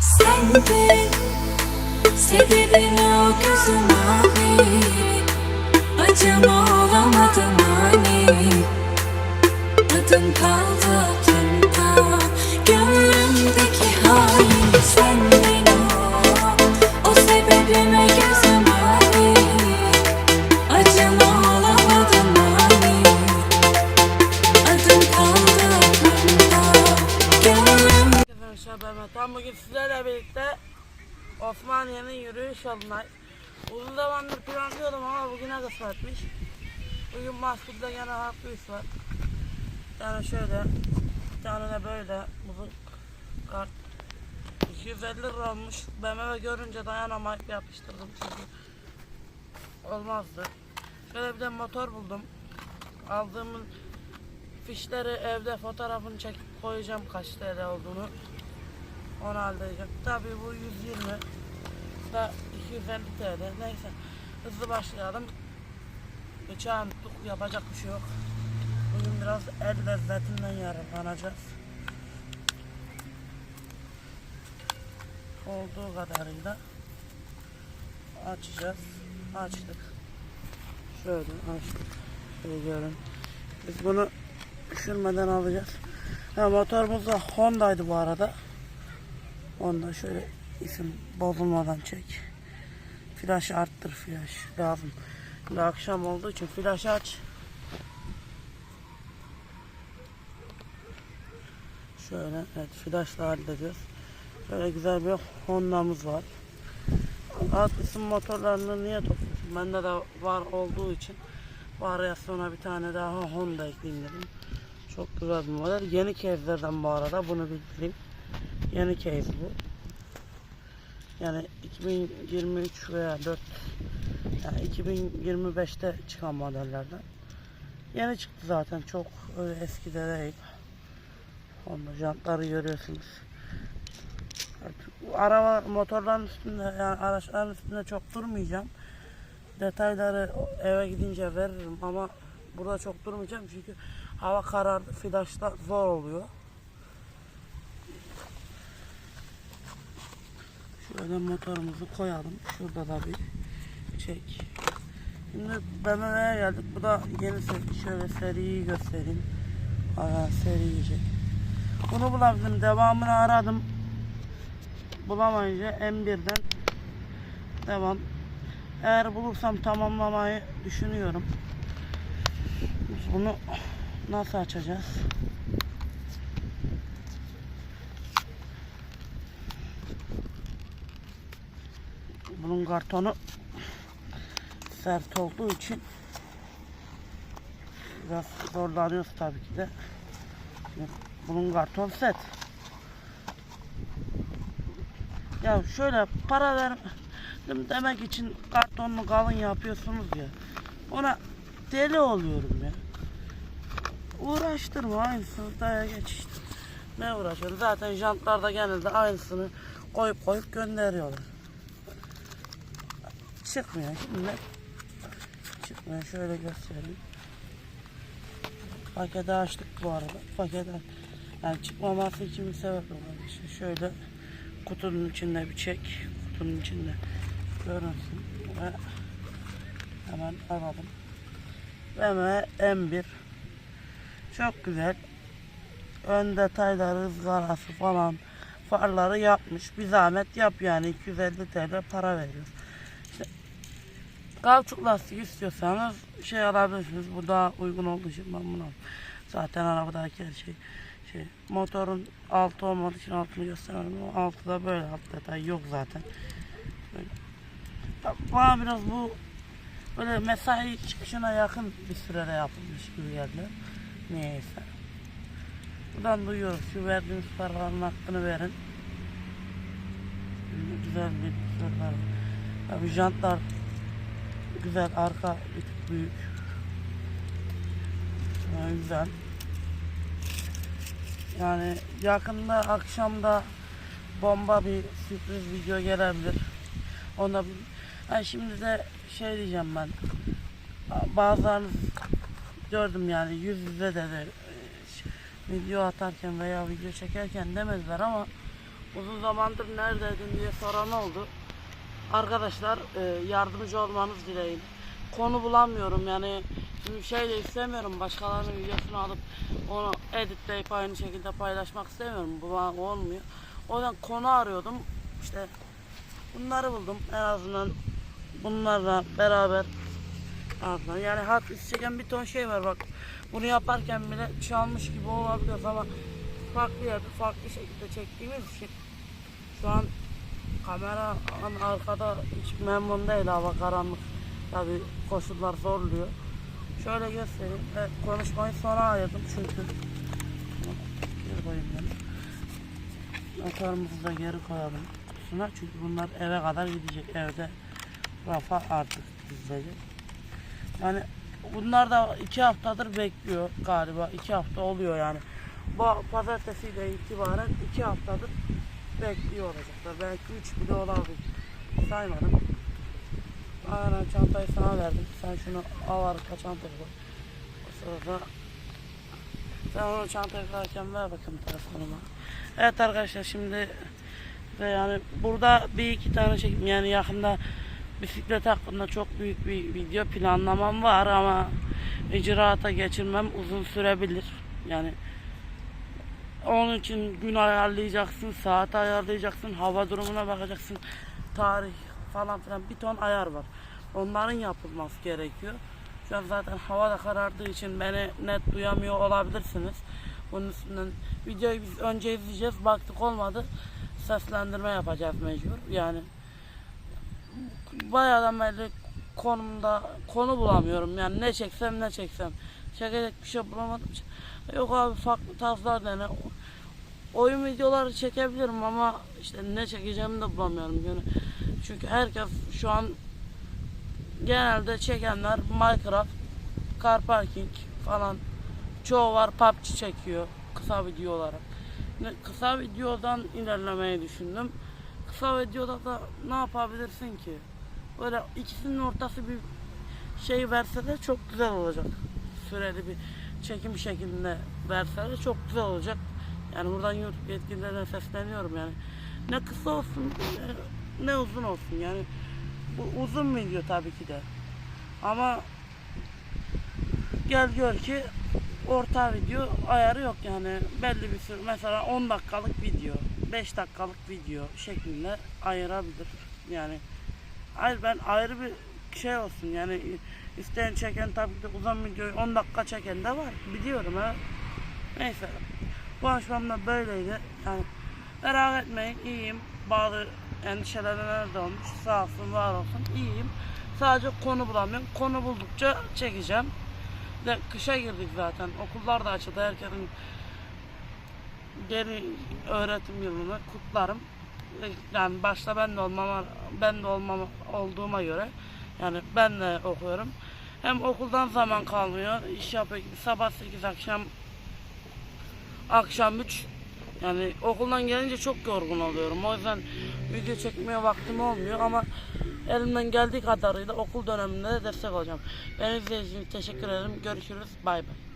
Sendin Sebebin o gözün mavi Acıma olamadım hani. Adım kaldı aklımda Gönlümdeki halin sendin Osmaniye'nin yürüyüş yoluna Uzun zamandır planlıyordum ama bugüne kısmetmiş. Bugün Mahsut'ta gene haklıyız var. Yani şöyle Bir tane de böyle buzun kart. 250 lira olmuş. BMW görünce dayanamayıp yapıştırdım çünkü Olmazdı. Şöyle bir de motor buldum. Aldığımın fişleri evde fotoğrafını çekip koyacağım kaç TL olduğunu. Onu halledeceğim. Tabii bu 120 da 250 TL. Neyse hızlı başlayalım. Bıçağı unuttuk yapacak bir şey yok. Bugün biraz el lezzetinden yararlanacağız. Olduğu kadarıyla açacağız. Açtık. Şöyle açtık. Şöyle görün. Biz bunu düşürmeden alacağız. Ha, motorumuz da Honda'ydı bu arada. Honda şöyle isim bozulmadan çek. Flaş arttır flaş lazım. Şimdi akşam olduğu için flaş aç. Şöyle evet flaşla hallediyoruz. Şöyle güzel bir Honda'mız var. Alt isim motorlarını niye topluyorsun? Bende de var olduğu için varyasyona bir tane daha Honda ekleyeyim dedim. Çok güzel bir model. Yeni case'lerden bu arada bunu bildireyim. Yeni case bu. Yani 2023 veya 4 yani 2025'te çıkan modellerden. Yeni çıktı zaten. Çok eski de değil. Honda jantları görüyorsunuz. Bu araba motorların üstünde yani araçların üstünde çok durmayacağım. Detayları eve gidince veririm ama burada çok durmayacağım çünkü hava karardı. Flaşta zor oluyor. Şöyle motorumuzu koyalım. Şurada da bir çek. Şimdi BMW'ye geldik. Bu da yeni seri. Şöyle seriyi göstereyim. Aa, seri çek. Bunu bulabildim. Devamını aradım. Bulamayınca M1'den devam. Eğer bulursam tamamlamayı düşünüyorum. Bunu nasıl açacağız? Bunun kartonu sert olduğu için biraz zorlanıyoruz tabii ki de. Şimdi Bunun karton set. Ya şöyle para verdim demek için kartonunu kalın yapıyorsunuz ya. Ona deli oluyorum ya. Uğraştırma aynısını daya geç işte. Ne uğraşıyorum zaten jantlarda genelde aynısını koyup koyup gönderiyorlar. Çıkmıyor şimdi. Çıkmıyor şöyle göstereyim. Paketi açtık bu arada. Paketi yani çıkmaması için bir sebep yok. İşte şöyle kutunun içinde bir çek. Kutunun içinde görünsün. Ve hemen alalım. BMW M1 çok güzel. Ön detayları, ızgarası falan farları yapmış. Bir zahmet yap yani 250 TL para veriyoruz. İşte, Kauçuk lastik istiyorsanız şey alabilirsiniz. Bu daha uygun olduğu için ben bunu. Zaten arabadaki her şey şey motorun altı olmadığı için altını göstermedim altı da böyle alt detay yok zaten. Böyle. Bana biraz bu böyle mesai çıkışına yakın bir sürede yapılmış gibi geldi. Neyse. Buradan duyuyoruz. Şu verdiğiniz paraların hakkını verin. Güzel bir sürüler. Tabii jantlar güzel. Arka büyük. Yani güzel. Yani yakında akşamda bomba bir sürpriz video gelebilir. Ona yani şimdi de şey diyeceğim ben. Bazılarınız gördüm yani yüz yüze de, de e, video atarken veya video çekerken demediler ama uzun zamandır neredeydin diye soran oldu. Arkadaşlar e, yardımcı olmanız dileğiyle. Konu bulamıyorum yani şey de istemiyorum başkalarının videosunu alıp onu editleyip aynı şekilde paylaşmak istemiyorum. Bu olmuyor. O yüzden konu arıyordum. İşte bunları buldum. En azından bunlarla beraber Aslında yani hat isteyeceğim bir ton şey var bak. Bunu yaparken bile çalmış gibi olabiliyor ama farklı yerde farklı şekilde çektiğimiz için şu an kamera arkada hiç memnun değil hava karanlık. Tabi koşullar zorluyor. Şöyle göstereyim. Evet, konuşmayı sona ayırdım çünkü geri koyayım ben. Motorumuzu da geri koyalım kutusuna çünkü bunlar eve kadar gidecek evde rafa artık dizilecek. Yani bunlar da iki haftadır bekliyor galiba. iki hafta oluyor yani. Bu pazartesiyle itibaren iki haftadır bekliyor olacaklar. Belki üç bile olabilir. Saymadım. Aynen çantayı sana verdim. Sen şunu al arka çantayı koy. O sırada sen onu çantayı koyarken ver bakayım telefonuma. Evet arkadaşlar şimdi ve yani burada bir iki tane çekim yani yakında bisiklet hakkında çok büyük bir video planlamam var ama icraata geçirmem uzun sürebilir. Yani onun için gün ayarlayacaksın, saat ayarlayacaksın, hava durumuna bakacaksın, tarih falan filan bir ton ayar var. Onların yapılması gerekiyor. Şu an zaten hava da karardığı için beni net duyamıyor olabilirsiniz. Bunun üstünden videoyu biz önce izleyeceğiz. Baktık olmadı. Seslendirme yapacağız mecbur. Yani bayağıdan beri konumda konu bulamıyorum. Yani ne çeksem ne çeksem. Çekecek bir şey bulamadım. Yok abi farklı tarzlar dene. Oyun videoları çekebilirim ama işte ne çekeceğimi de bulamıyorum. Yani çünkü herkes şu an genelde çekenler Minecraft, Car Parking falan çoğu var PUBG çekiyor kısa video olarak. Ne- Kısa videodan ilerlemeyi düşündüm. Kısa videoda da ne yapabilirsin ki? Böyle ikisinin ortası bir şey verseler çok güzel olacak. Süreli bir çekim şeklinde verseler çok güzel olacak. Yani buradan YouTube yetkililerine sesleniyorum yani. Ne kısa olsun ne- ne uzun olsun yani. Bu uzun video tabii ki de. Ama gel gör ki orta video ayarı yok yani belli bir süre mesela 10 dakikalık video 5 dakikalık video şeklinde ayırabilir yani hayır ben ayrı bir şey olsun yani isteyen çeken tabii ki de uzun videoyu 10 dakika çeken de var biliyorum ha neyse konuşmam da böyleydi yani merak etmeyin iyiyim bazı endişelenenler de olmuş sağ olsun var olsun iyiyim sadece konu bulamıyorum konu buldukça çekeceğim de kışa girdik zaten. Okullar da açıldı. Herkesin geri öğretim yılını kutlarım. Yani başta ben de olmama ben de olmam olduğuma göre yani ben de okuyorum. Hem okuldan zaman kalmıyor. İş yapıyor. Sabah 8 akşam akşam 3 yani okuldan gelince çok yorgun oluyorum. O yüzden video çekmeye vaktim olmuyor ama elimden geldiği kadarıyla okul döneminde de destek olacağım. Beni izlediğiniz için teşekkür ederim. Görüşürüz. Bay bay.